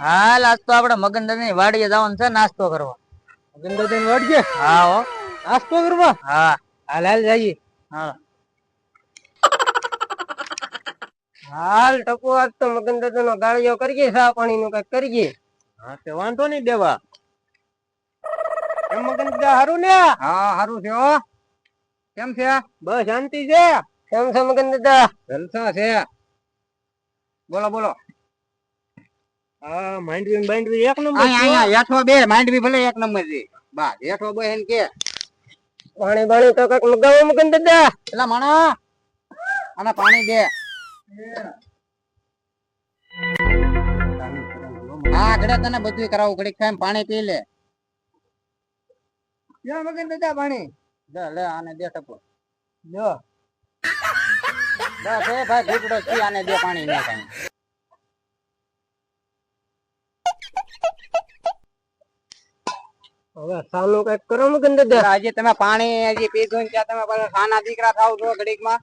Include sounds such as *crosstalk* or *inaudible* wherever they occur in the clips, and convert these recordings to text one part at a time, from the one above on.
હાલ આજ તો આપડે મગન દાદા વાડીએ જવાનું છે નાસ્તો કરવા. ગંદાદાન વાડીએ? હા હો. નાસ્તો કરવા? હા. હાલ હાલ જઈએ. હા. હાલ ટપુ આજ તો મગન દાદા નો ગાળિયો કરીએ સા પાણી નું કંઈક કરીએ. હા તે વાંધો નહીં દેવા. એમ મગન દાદા હારું ને? હા સારું છે હો. કેમ છે? બસ શાંતિ છે. કેમ છે મગન દાદા જલસા છે. બોલો બોલો. હા માંડવી બાંડવી એક નંબર અહીંયા અહીંયા હેઠો બે માંડવી ભલે એક નંબર છે. બા હેઠો બે એને કે. પાણી તો મગાવો મગન દાદા. માણો પાણી દે. હા ઘડે તને બધું કરાવું ઘડીક ખાઈને પાણી પી લે. લ્યો મગન દાદા પાણી. લે લે આને દે ટપો. લ્યો. બસ એ ભાઈ ઘૂંટડો છે આને દે પાણી ને કાંઈ. હવે સાનું કંઈક કરો મગન દાદા આજે તમે પાણી હજી પીધું ને ત્યાં તમે સાના દીકરા થાવ છો ઘડીકમાં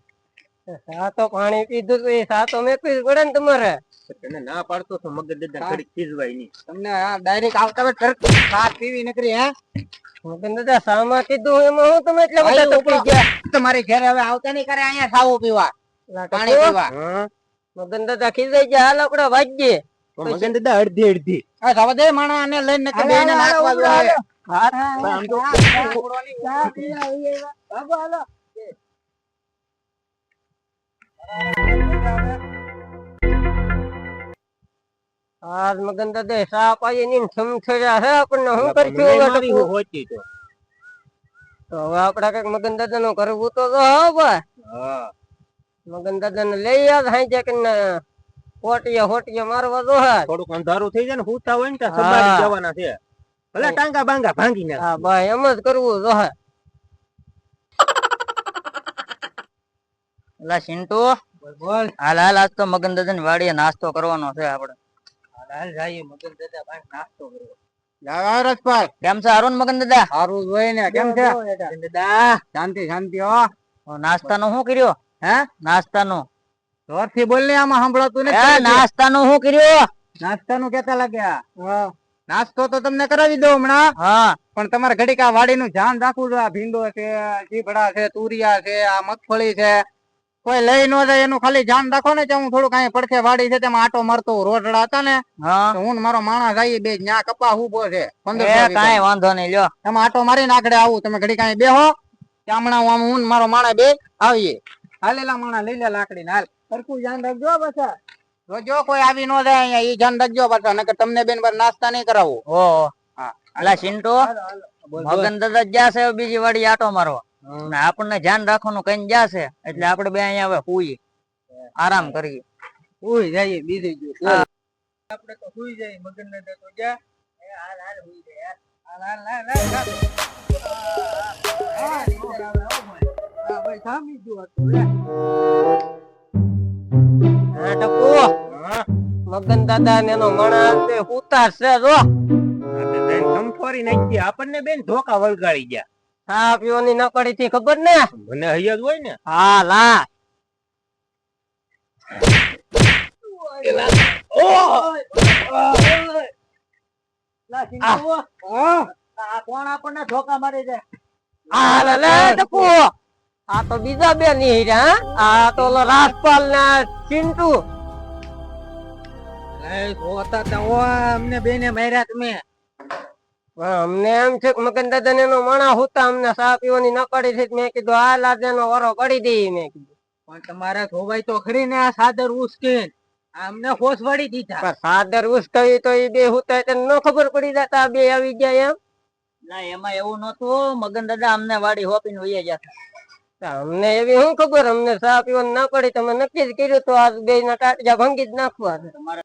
સા તો પાણી પીધું તો એ સા તો મેં પીધું પડે ને તમારે. તને ના પાડતો તો મગજ દાદા ઘડીક ખીજવાય નહીં. તમને ડાયરેક્ટ આવતા હોય તરત પીવી નીકળી હે? મગન દાદા સામાં કીધું એમાં હું તમે એટલા બધા આયુ ગયા તમારી ઘરે હવે આવતા નહીં કરે અહીંયા સાવું પીવા. પાણી પીવા. મગન દાદા ખીજાઈ ગયા હાલ આપડે વાગ્યે તો મગન દાદા અડધી અડધી. આ જવા દે માણસ આને લઈને નકર બેયને નાખવા જોઈએ. આમ તો આજ મગન દાદા સા પાઈ ની સમથર્યા હે આપણને હું હવે હું હોતી તો. તો હવે આપડા કંઈક મગન દાદા નું કરવું તો તો હો ભાઈ. હા. મગન દાદા ને લઈ યાદ હાઈ કે હોટીએ હોટીએ મારવા દો હે થોડુંક અંધારું થઈ જાય ને હુતા હોય ને ત્યાં હા. જવાના છે. ભલે ટાંગા બાંગા ભાંગી નાખ હા ભાઈ એમ જ કરવું જો હે. *laughs* એલા સિન્ટુ બોલ હાલ હાલ આજ તો મગન દાદા વાડીએ નાસ્તો કરવાનો છે આપણે. હાલ જઈએ. મગન દાદા ભાઈ નાસ્તો કરવો. લાવા રસપાલ. કેમ છે અરુણ મગન દાદા સારું જોઈ ને કેમ છે? દાદા શાંતિ શાંતિ હો. નાસ્તાનું શું કર્યો? હે? નાસ્તાનું. જોરથી બોલ ને આમાં સંભળાતું નથી નાસ્તાનું શું કર્યો? નાસ્તાનું કેતા લાગ્યા. હા. નાસ્તો તો તમને કરાવી દઉં હમણાં. હા. પણ તમારે ઘડીક આ વાડીનું ધ્યાન રાખવું જોઈએ. આ ભીંડો છે ચીભડા છે તુરિયા છે આ મગફળી છે. કોઈ લઈ ન જાય એનું ખાલી ધ્યાન રાખો ને કે હું થોડું કઈ પડખે વાડી છે તેમાં આટો મારતો રોટડા હતા ને હું. મારો માણસ આવી બે ન્યા કપા ઊભો છે. પંદર કાંઈ વાંધો નહીં લ્યો. એમાં આટો મારીને આગળ આવું. તમે ઘડી કઈ બેહો. કે હમણાં હું આમ હું મારો માણસ બે આવીએ. હાલેલા માણસ લઈ લે લાકડી ને હાલ. સરખું ધ્યાન રાખજો પાછા. જો કોઈ આવી નો જાય અહીંયા ઈ ધ્યાન રાખજો પાછા નકર તમને બેન પર નાસ્તા નહીં કરાવું ઓ હા અલા સિન્ટો મગન દાદા જાશે બીજી વાડી આટો મારવા ને આપણને ધ્યાન રાખવાનું કઈ જાશે એટલે આપણે બે અહીંયા હવે હુઈ આરામ કરીએ હુઈ જઈએ બીજી જો આપણે તો સુઈ જઈએ મગન દાદા તો જા હાલ હાલ હુઈ જાય હાલ હાલ હાલ હાલ હા, ભાઈ. સામી ગયું હતું, મગન દાદા ને એનો માણસ ઉતાર છે જો બેન સમફોરી નાખી આપણને બેન ધોકા વળગાડી ગયા હા પીવાની ન પડી થી ખબર ને? મને હૈયા હોય ને? હા લા આ કોણ આપણને ધોકા મારી જાય આ લે લે ટપુ. આ તો બીજા બે ની હા? આ તો ઓલો રાજપાલ ને ચિંટુ. અમને બેને માર્યા તમે. અમને એમ છે કે મગન દાદા ને એનો માણા હોતા અમને ચા પીવાની ન પડી છે મેં કીધું આ લાદે નો વરો પડી દઈ મેં કીધું. પણ તમારે ધોવાઈ તો ખરી ને આ સાદર ઉસકીન. અમને હોશ વળી દીધા. પણ સાદર ઉસકાવી તો એ બે હોતા એટલે ન ખબર પડી જતા બે આવી ગયા એમ? ના એમાં એવું નતું મગન દાદા અમને વાડી હોપીને વહી જતા અમને એવી શું ખબર અમને ચા પીવાની ના પડી તમે નક્કી જ કર્યું તો આ બે ના ટાટિયા ભંગી જ નાખવા. તમારે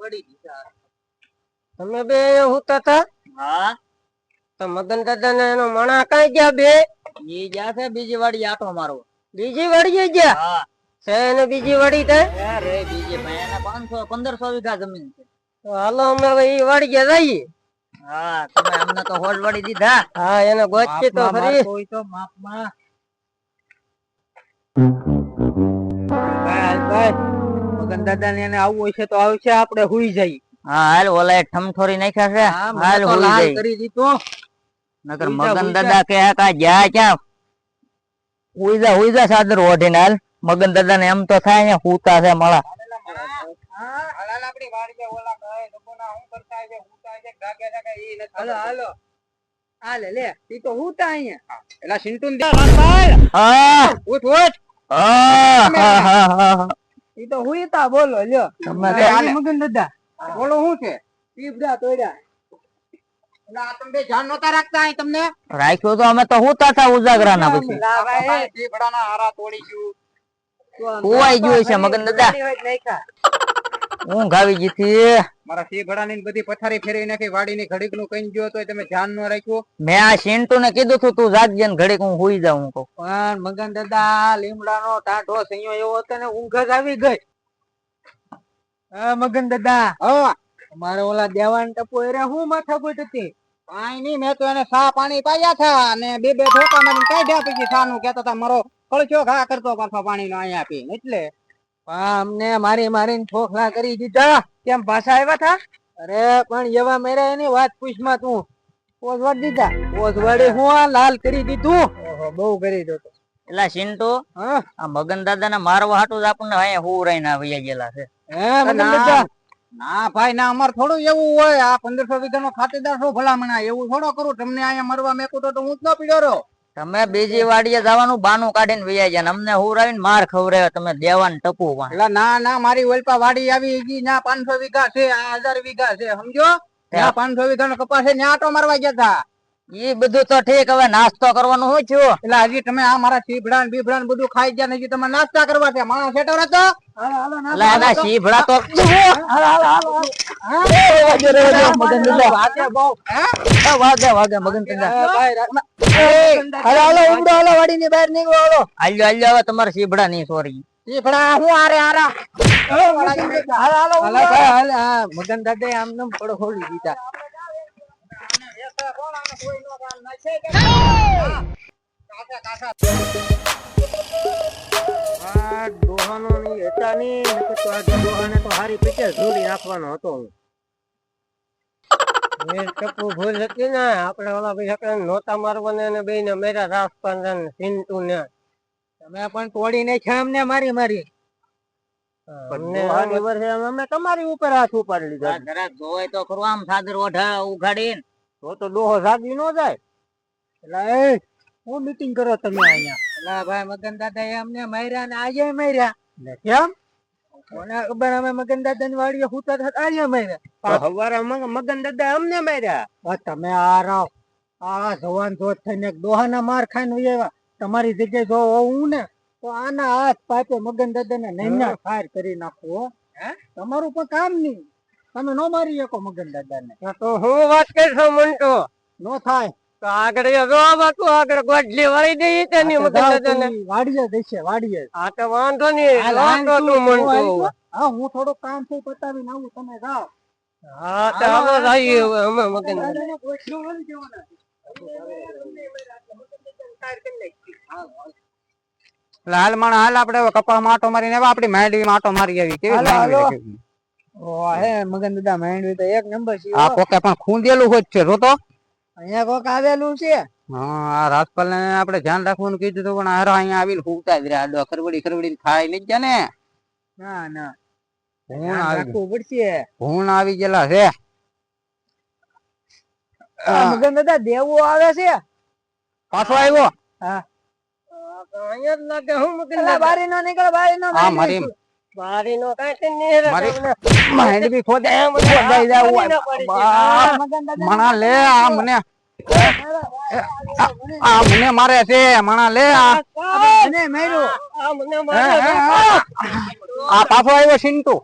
વળી દીધા તમે બે હોતા હતા હા. તો મગન દાદા ને એનો મણા કઈ ગયા બે? એ ગયા છે બીજી વાડી આટો મારો બીજી વાડી ગયા? હા. છે એને બીજી વાડી તે? અરે બીજી ભાઈ એને વીઘા જમીન છે. તો હાલો અમે હવે ઈ વાળી ગયા જઈએ હા તમે અમને તો હોજ વળી દીધા. હા એને ગોચી તો ફરી કોઈ તો માપમાં. બાય બસ મગન મગન દાદા ને એને આવવું છે તો આવશે આપણે હુઈ જઈ હા હાલ ઓલા ઠમઠોરી નાખ્યા છે. હાલ તો જઈ કરી દીધો. નકર મગન દાદા કે કા જા ક્યાં? હુઈ જા હુઈ જા સાદર ઓઢીને હાલ. મગન દાદા ને એમ તો થાય ને હુતા છે મળા. હું કરતા છે હુતા છે ગાગે છે કે ઈ નથી હાલો હાલો. હાલે લે. ઈ તો હુતા અહીંયા. એલા સિંટુ દે હા. ઉઠ ઉઠ. હા હા હા. હા તો હું તા બોલો લ્યો. મગન દાદા બોલો શું છે? પીપડા તોડ્યા. રાખ્યું તો અમે તો હું હતા ઉજાગરા ના પછી. હુવાઈ ગયું છે મગન દાદા. ઊંઘ આવી ગઈ હતી. મારા સિંહગડાની બધી પથારી ફેરવી નાખી વાડીની ઘડીકનું કઈ ગયો તો તમે ધ્યાન ન રાખ્યું? મેં આ સિન્ટુ ને કીધું તું તું જાગજે ને ઘડીક હું હુઈ જાઉં હું કહું. પણ મગન દાદા લીમડાનો ટાઢો સૈયો એવો હતો ને ઊંઘ જ આવી ગઈ. હા મગન દાદા હા. મારે ઓલા દેવાન ટપુ એરે હું માથાકૂટ હતી? કાંઈ નહીં મેં તો એને સા પાણી પાયા હતા અને બે બે ઠોકા મારી કાઢ્યા પછી સા નું કેતો હતા મારો કળચો ઘા કરતો પાછો પાણી નો અહીંયા પી એટલે અમને મારી મારીને ઠોકલા કરી દીધા. કેમ પાછા આવ્યા હતા અરે પણ એવા મેરા એની વાત પૂછમાં તું. પોઝવાડ દીધા. પોઝવાડે હું આ લાલ કરી દીધું. બહુ કરી દો એટલે સિન્ટુ આ મગન દાદા ને મારવા હાટું જ આપણને અહીંયા હું રહીને આવી ગયેલા છે. ના ભાઈ ના અમાર થોડું એવું હોય. આ પંદરસો વીઘા નો ખાતેદાર છો ભલામણા. એવું થોડો કરું. તમને અહીંયા મરવા મેકું તો તો હું જ ન પીડ્યો રહ્યો તમે બીજી વાડીએ જવાનું બાનું કાઢીને વૈયા ગયા ને અમને હુરાવીને માર ખવડાવ્યો તમે દેવાન ટપુ એટલે ના ના મારી ઓલપા વાડી આવી ગઈ ના પાંચસો વીઘા છે આ હજાર વીઘા છે સમજો? પાંચસો વીઘા નો કપાસ છે ત્યાં આટો મારવા ગયા હતા ઈ બધું તો ઠીક હવે નાસ્તો કરવાનો શું થયું એટલે હજી તમે આ મારા સીભડા ને બીભડા ને બધું ખાઈ ગયા હજી તમે નાસ્તા કરવા છે. માણસ રહેતો? એટલે શીભડા તો વાગે બહુ હે એ વાગે વાગે મગન હાલો હાલો ઉમડો હાલો વાડી ની બહાર નીકળો હાલો. આલ્યો આલ્યો હવે તમારા શીભડા નહીં સોરી. હું આરે આરા મગન દાદા આમ પડો દીધા. ની ની ને ઓલા ભાઈ નોતા મારવાને અને ને મેરા રાજપાંડા ને સિંટુ ને તમે પણ તોડી નાખ્યા અમને મારી મારી અમને તમારી ઉપર હાથ ઉપાડી લીધા. જરાક જોવાય તો ખરું, આમ સાદર ઓઢા ઉઘાડીને તો તો ડોહો જાગી ન જાય. એટલે એ હું મીટિંગ કરો તમે અહીંયા. એટલે ભાઈ મગન દાદા એ અમને માર્યા ને આજે માર્યા. ને કેમ? કોને ખબર અમે મગન દાદા ની વાડીએ હુતા થતા આજે માર્યા. હવારે મગન દાદા અમને માર્યા. તમે આ રાવ આ જવાન જોત થઈને ડોહાના માર ખાઈને વહી તમારી જગ્યાએ જો હું ને તો આના હાથ પાપે મગન દાદા ને નૈના ફાયર કરી નાખો હે? તમારું પણ કામ નહીં. તમે નો મારી શકો મગન દાદા ને તો હું વાત કરશો મંટો નો થાય. તો આગળ જો આગળ ગોડલી વળી દઈ તેની મગન દાદા ને વાડીએ જશે વાડીએ. આ તો વાંધો નહીં વાંધો તું તું મંટો હા હું થોડું કામ છે પતાવીને આવું તમે જાઓ. હા તો હવે જઈએ હવે અમે મગન દાદા. દાદાને ગોઠલો વળી દેવાના. હાલ માણા હાલ આપડે કપાળ માટો આટો મારીને હવે આપડી માંડવી માટો મારી આવી. કેવી માંડવી લખી. ઓ હે મગન દાદા માંડવી તો એક નંબર છે આ કોકે પણ ખૂંદેલું હોય છે રોતો અહીંયા કોક આવેલું છે. હા આ રાજપાલ ને આપણે ધ્યાન રાખવાનું કીધું હતું પણ હારો અહીંયા આવીને ફૂંકતા જ રહ્યા. આડો ખરબડી ખરબડી ખાઈ નહીં ગયા ને. ના ના. ભૂણ આવી પડશે. ભૂણ આવી ગયેલા છે. મગન દાદા દેવો આવે છે? પાછો આવ્યો? હા. અહીંયા જ લાગે હું મગન બારી નો નીકળ બારી નો આ મારી બારી નો કાંઈ નહીં રે મારી- બી ખોદે એમ જ ખોદાઈ જાય એવું ના પડી બાપ. મણા લે આ મને. આ મને. મારે છે મણા લે આ. મને માર્યો. આ મને મારે આ. આ પાછો આવ્યો સિંટુ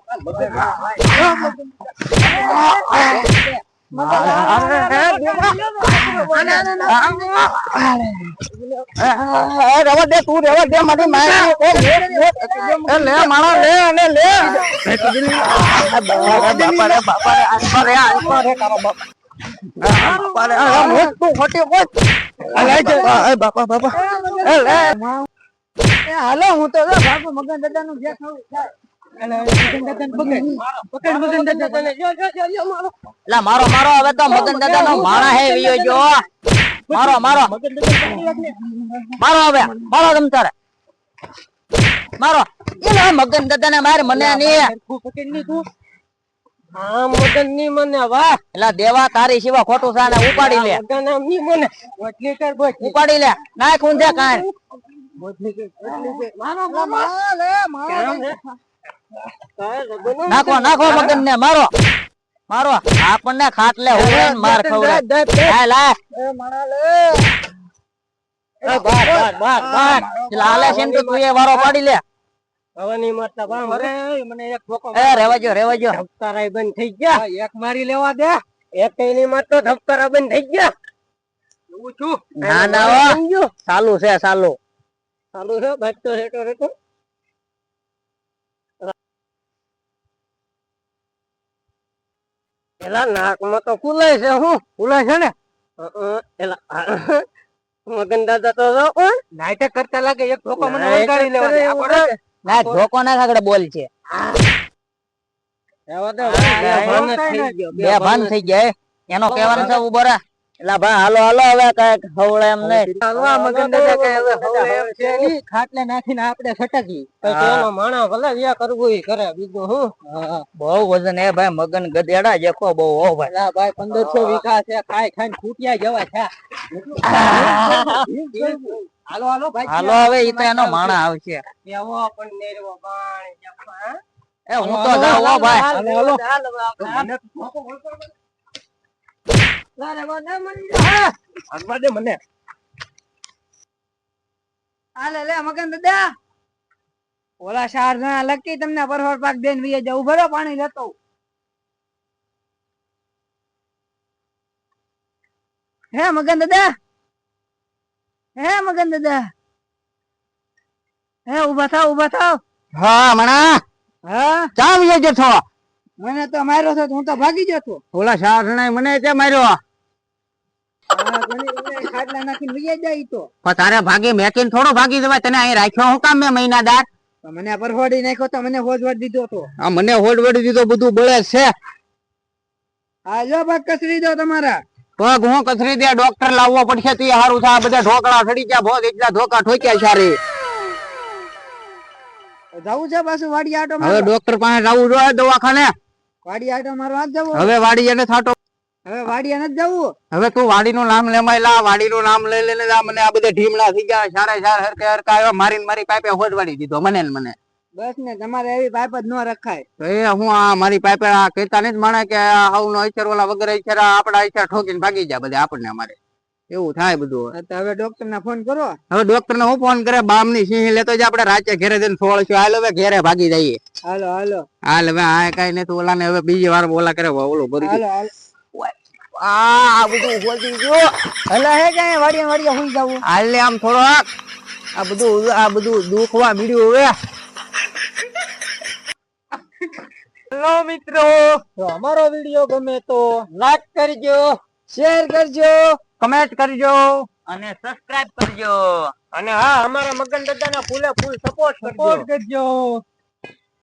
બાપા બાપા હાલો હું તો બાપુ મગન દાદા નું જે લા મારો મારો. હવે તો મગન દાદા નો માણા હે વિયો જો. મારો મારો. મારો હવે મારો તમ તારે. મારો. એલા મગન દાદા ને. માર મને ની હા મગનની મને વાહ. એલા દેવા તારી સિવા ખોટું સાને ઉપાડી લે. મગનની મને. ઓટલી કર બોટ ઉપાડી લે. નાખ ઊંધે કાન મારો છે? લે લગન નાખો નાખો મગન ને મારો. મારો. આપણને ખાટલે હોય માર ખવડે લાય લાય. એ બાર બાર બાર બાર. લાલે છે ને તું એ વારો પાડી લે. હવે નહીં બા મરે મને એક ધોકો એ રેવાજો રેવાજો. ધબકારા બંધ થઈ ગયા. એક મારી લેવા દે. એક નહીં મારતો ધબકારા બંધ થઈ ગયા. ના ના ચાલુ છે ચાલુ. ચાલુ છે બાજતો રેટો રેટો એલા નાકમાં તો ફૂલાય છે હું ફૂલાય છે ને? એલા મગન દાદા તો કોણ નાઈટે કરતા લાગે એક ધોકો મને વગાડી લેવા આપણે ના ધોકો ના આગળ બોલ છે. બે ભાન થઈ ગયા એનો કહેવાનો છે ઊભો રે એલા ભાઈ હાલો હાલો હવે કંઈક હવળે એમ નહીં. હાલવા મગન દાદા કઈ હવે એમ છે ખાટલે નાખીને આપણે છટકી પછી એનો માણસ ભલે વ્યા કરવું ઈ કરે બીજું હું. બહુ વજન એ ભાઈ મગન ગધેડા જેખો બહુ હો ભાઈ. ભાઈ પંદરસો વીઘા છે ખાઈ ખાઈને ફૂટ્યા જવા છે હાલો હાલો ભાઈ હાલો હવે ઈ તો એનો માણા આવશે. એવો પણ નેરવો બાણ જપા એ હું તો જાઉં હો ભાઈ. હાલો હાલો. આગવા દે મને. હાલે લે મગન દાદા. ઓલા શાર લકી તમને પરફોર પાક દઈને વીએ જવું ભરો પાણી લેતો હે મગન દાદા. હે મગન દાદા. હે ઊભા થાવ ઊભા થાવ. હા મણા. હા? ચા વિજય જથો મને તો માર્યો છે તો હું તો ભાગી જતો ઓલા ચાર મને તે માર્યો? ખાટલા નાખીને વીએ જાય તો. પણ તારે ભાગી મેકીને થોડો ભાગી જવાય. તને અહીં રાખ્યો હું કામ મેં મહિનાદાર? મને પરહોડી નાખ્યો તો મને હોજવડ દીધો તો. આ મને હોડવડી દીધો બધું બળે છે. આ જો ભાગ કસરી દો તમારા. પગ હું કસરી દે ડોક્ટર લાવવો પડશે તે હારું થાય. બધા ઢોકળા સડી ગયા ભોગ એટલા ધોકા ઠોક્યા સારી જવું છે પાછું વાડી આટો હવે ડોક્ટર પાસે જવું જોઈએ દવાખાને. વાડી આટો મારવા જ જવું. હવે વાડી એને હવે વાડી નથી જવું. હવે તું વાડીનું નામ લેમાય લા વાડીનું નામ લઈ લઈને જા મને આ બધા ઢીમલા થઈ ગયા સારે સારા હરકે હરકા આવ્યા મારીને મારી પાઇપે હોજવાડી દીધો મને ને મને. બસ ને તમારે એવી પાઇપ જ ન રખાય. તો એ હું આ મારી પાઇપે આ કહેતા નથી માણે કે આવું અચર ઓલા વગર અચર આપડા અચર ઠોકીને ભાગી જાય બધા આપણને અમારે. એવું થાય બધું. હવે ડોક્ટર ને ફોન કરો. હવે ડોક્ટર ને હું ફોન કરે બામની સિંહ લેતો જ આપડે રાતે ઘેરે જઈને સોળ છું હાલ હવે ઘેરે ભાગી જઈએ. હાલો હાલો. હાલ હવે આ કઈ નથી ઓલા ને હવે બીજી વાર બોલા કરે ઓલું ભરી આ બધું હોતી ગયો. હલો હે જાય વાડીએ વાડીએ હુઈ જવું. હાલ લે આમ થોડો આ બધું આ બધું દુખવા મીડ્યું હવે. હેલો મિત્રો અમારો વીડિયો ગમે તો લાઈક કરજો શેર કરજો. કમેન્ટ કરજો. અને સબસ્ક્રાઇબ કરજો. અને હા અમારા મગન દાદા ના ફૂલે ફૂલ સપોર્ટ સપોર્ટ કરજો કરજો.